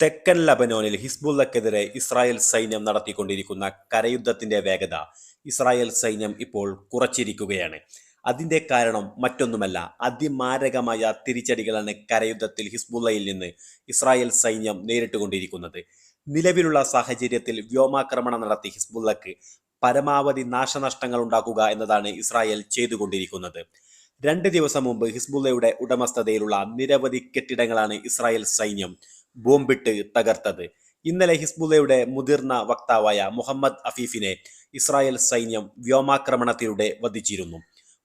തെക്കൻ ലബനോനിൽ ഹിസ്ബുള്ളക്കെതിരെ ഇസ്രായേൽ സൈന്യം നടത്തിക്കൊണ്ടിരിക്കുന്ന കരയുദ്ധത്തിന്റെ വേഗത ഇസ്രായേൽ സൈന്യം ഇപ്പോൾ കുറച്ചിരിക്കുകയാണ്. അതിന്റെ കാരണം മറ്റൊന്നുമല്ല അതിമാരകമായ തിരിച്ചടികളാണ് കരയുദ്ധത്തിൽ ഹിസ്ബുള്ളയിൽ നിന്ന് ഇസ്രായേൽ സൈന്യം നേരിട്ടുകൊണ്ടിരിക്കുന്നത്. നിലവിലുള്ള സാഹചര്യത്തിൽ വ്യോമാക്രമണം നടത്തി ഹിസ്ബുള്ളക്ക് പരമാവധി നാശനഷ്ടങ്ങൾ ഉണ്ടാക്കുക എന്നതാണ് ഇസ്രായേൽ ചെയ്തുകൊണ്ടിരിക്കുന്നത്. രണ്ട് ദിവസം മുമ്പ് ഹിസ്ബുള്ളയുടെ ഉടമസ്ഥതയിലുള്ള നിരവധി കെട്ടിടങ്ങളാണ് ഇസ്രായേൽ സൈന്യം ബോംബിട്ട് തകർത്തത്. ഇന്നലെ ഹിസ്ബുള്ളയുടെ മുതിർന്ന വക്താവായ മുഹമ്മദ് അഫീഫിനെ ഇസ്രായേൽ സൈന്യം വ്യോമാക്രമണത്തിലൂടെ വധിച്ചിരുന്നു.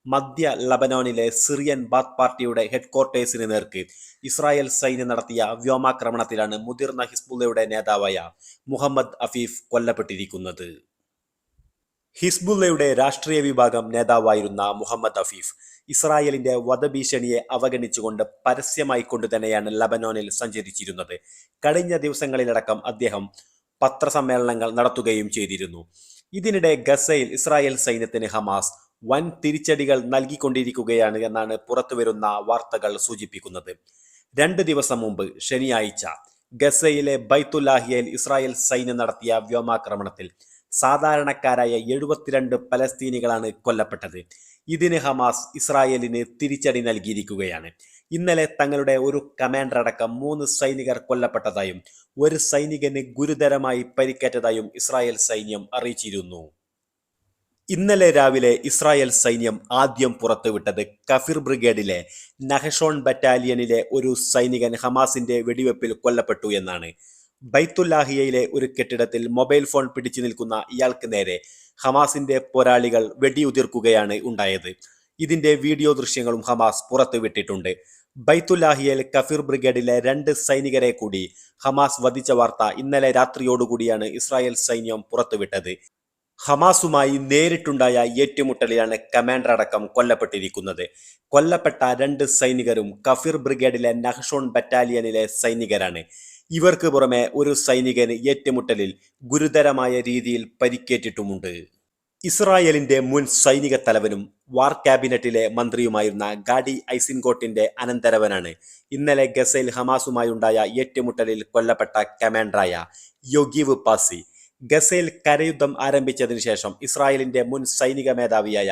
മധ്യ ലബനോനിലെ സിറിയൻ ബാത്ത് പാർട്ടിയുടെ ഹെഡ്ക്വാർട്ടേഴ്സിന് നേർക്ക് ഇസ്രായേൽ സൈന്യം നടത്തിയ വ്യോമാക്രമണത്തിലാണ് മുതിർന്ന ഹിസ്ബുള്ളയുടെ നേതാവായ മുഹമ്മദ് അഫീഫ് കൊല്ലപ്പെട്ടിരിക്കുന്നത്. ഹിസ്ബുള്ളയുടെ രാഷ്ട്രീയ വിഭാഗം നേതാവായിരുന്ന മുഹമ്മദ് അഫീഫ് ഇസ്രായേലിന്റെ വധഭീഷണിയെ അവഗണിച്ചുകൊണ്ട് പരസ്യമായി കൊണ്ട് തന്നെയാണ് ലബനോനിൽ സഞ്ചരിച്ചിരുന്നത്. കഴിഞ്ഞ ദിവസങ്ങളിലടക്കം അദ്ദേഹം പത്രസമ്മേളനങ്ങൾ നടത്തുകയും ചെയ്തിരുന്നു. ഇതിനിടെ ഗസയിൽ ഇസ്രായേൽ സൈന്യത്തിന് ഹമാസ് വൻ തിരിച്ചടികൾ നൽകിക്കൊണ്ടിരിക്കുകയാണ് എന്നാണ് പുറത്തുവരുന്ന വാർത്തകൾ സൂചിപ്പിക്കുന്നത്. രണ്ട് ദിവസം മുമ്പ് ശനിയാഴ്ച ഗസയിലെ ബൈത്തുല്ലാഹിയയിൽ ഇസ്രായേൽ സൈന്യം നടത്തിയ വ്യോമാക്രമണത്തിൽ സാധാരണക്കാരായ എഴുപത്തിരണ്ട് പലസ്തീനികളാണ് കൊല്ലപ്പെട്ടത്. ഇതിന് ഹമാസ് ഇസ്രായേലിന് തിരിച്ചടി നൽകിയിരിക്കുകയാണ്. ഇന്നലെ തങ്ങളുടെ ഒരു കമാൻഡർ അടക്കം മൂന്ന് സൈനികർ കൊല്ലപ്പെട്ടതായും ഒരു സൈനികന് ഗുരുതരമായി പരിക്കേറ്റതായും ഇസ്രായേൽ സൈന്യം അറിയിച്ചിരുന്നു. ഇന്നലെ രാവിലെ ഇസ്രായേൽ സൈന്യം ആദ്യം പുറത്തുവിട്ടത് കഫിർ ബ്രിഗേഡിലെ നഹഷോൺ ബറ്റാലിയനിലെ ഒരു സൈനികൻ ഹമാസിന്റെ വെടിവെപ്പിൽ കൊല്ലപ്പെട്ടു എന്നാണ് ബൈത്തുല്ലാഹിയയിലെ ഒരു കെട്ടിടത്തിൽ മൊബൈൽ ഫോൺ പിടിച്ചു നിൽക്കുന്ന ഇയാൾക്ക് നേരെ ഹമാസിന്റെ പോരാളികൾ വെടിയുതിർക്കുകയാണ് ഉണ്ടായത്. ഇതിന്റെ വീഡിയോ ദൃശ്യങ്ങളും ഹമാസ് പുറത്തുവിട്ടിട്ടുണ്ട് ബൈത്തുല്ലാഹിയയിൽ കഫീർ ബ്രിഗേഡിലെ രണ്ട് സൈനികരെ കൂടി ഹമാസ് വധിച്ച വാർത്ത ഇന്നലെ രാത്രിയോടുകൂടിയാണ് ഇസ്രായേൽ സൈന്യം പുറത്തുവിട്ടത് ഹമാസുമായി നേരിട്ടുണ്ടായ ഏറ്റുമുട്ടലിലാണ് കമാൻഡർ അടക്കം കൊല്ലപ്പെട്ടിരിക്കുന്നത്. കൊല്ലപ്പെട്ട രണ്ട് സൈനികരും കഫീർ ബ്രിഗേഡിലെ നഹ്ഷോൺ ബറ്റാലിയനിലെ സൈനികരാണ്. ഇവർക്ക് പുറമെ ഒരു സൈനികന് ഏറ്റുമുട്ടലിൽ ഗുരുതരമായ രീതിയിൽ പരിക്കേറ്റിട്ടുമുണ്ട്. ഇസ്രായേലിന്റെ മുൻ സൈനിക തലവനും വാർ ക്യാബിനറ്റിലെ മന്ത്രിയുമായിരുന്ന ഗാഡി ഐസിൻകോട്ടിന്റെ അനന്തരവനാണ്. ഇന്നലെ ഗസയിൽ ഹമാസുമായുണ്ടായ ഏറ്റുമുട്ടലിൽ കൊല്ലപ്പെട്ട കമാൻഡറായ യോഗീവ് പാസി ഗസയിൽ കരയുദ്ധം ആരംഭിച്ചതിനു ശേഷം ഇസ്രായേലിന്റെ മുൻ സൈനിക മേധാവിയായ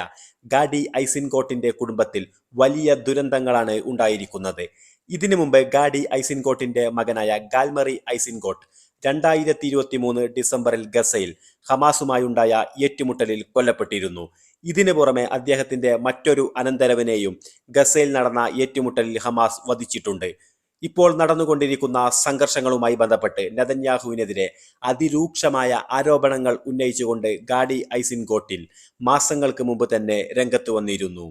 ഗാഡി ഐസിൻകോട്ടിന്റെ കുടുംബത്തിൽ വലിയ ദുരന്തങ്ങളാണ് ഉണ്ടായിരിക്കുന്നത്. ഇതിനു മുമ്പ് ഗാഡി ഐസിൻകോട്ടിന്റെ മകനായ ഗാൽമറി ഐസിൻകോട്ട് രണ്ടായിരത്തി ഇരുപത്തി മൂന്ന് ഡിസംബറിൽ ഗസയിൽ ഹമാസുമായുണ്ടായ ഏറ്റുമുട്ടലിൽ കൊല്ലപ്പെട്ടിരുന്നു. ഇതിനു പുറമെ അദ്ദേഹത്തിന്റെ മറ്റൊരു അനന്തരവനെയും ഗസയിൽ നടന്ന ഏറ്റുമുട്ടലിൽ ഹമാസ് വധിച്ചിട്ടുണ്ട്. ഇപ്പോൾ നടന്നുകൊണ്ടിരിക്കുന്ന സംഘർഷങ്ങളുമായി ബന്ധപ്പെട്ട് നെതന്യാഹുവിനെതിരെ അതിരൂക്ഷമായ ആരോപണങ്ങൾ ഉന്നയിച്ചുകൊണ്ട് ഗാഡി ഐസിൻകോട്ടിൽ മാസങ്ങൾക്ക് മുമ്പ് തന്നെ രംഗത്ത് വന്നിരുന്നു.